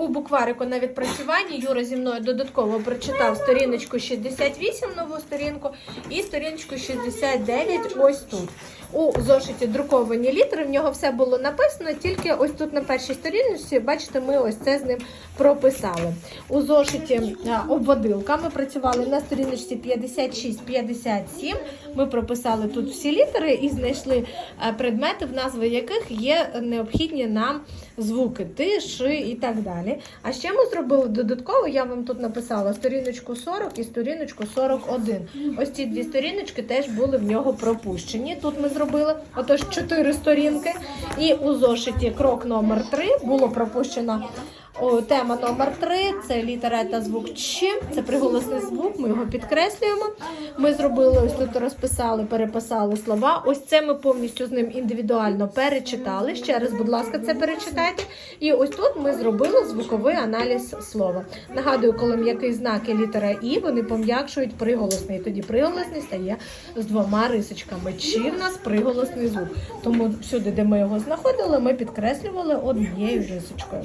У букварику на відпрацюванні Юра зі мною додатково прочитав сторіночку 68, нову сторінку, і сторіночку 69 ось тут. У зошиті друковані літери, в нього все було написано, тільки ось тут на першій сторінці, бачите, ми ось це з ним прописали. У зошиті обводилка ми працювали на сторіночці 56-57. Ми прописали тут всі літери і знайшли предмети, в назви яких є необхідні нам звуки, ти, і так далі. А ще ми зробили додатково, я вам тут написала сторіночку 40 і сторіночку 41. Ось ці дві сторіночки теж були в нього пропущені. Тут ми зробили отож чотири сторінки. І у зошиті крок номер 3 було пропущено. Тема номер 3 це літера та звук Ч. Це приголосний звук. Ми його підкреслюємо. Ми зробили ось тут, розписали, переписали слова. Ось це ми повністю з ним індивідуально перечитали. Ще раз, будь ласка, це перечитайте. І ось тут ми зробили звуковий аналіз слова. Нагадую, коли м'який знак і літера І, вони пом'якшують приголосний. Тоді приголосний стає з двома рисочками. Чи в нас приголосний звук. Тому всюди, де ми його знаходили, ми підкреслювали однією рисочкою.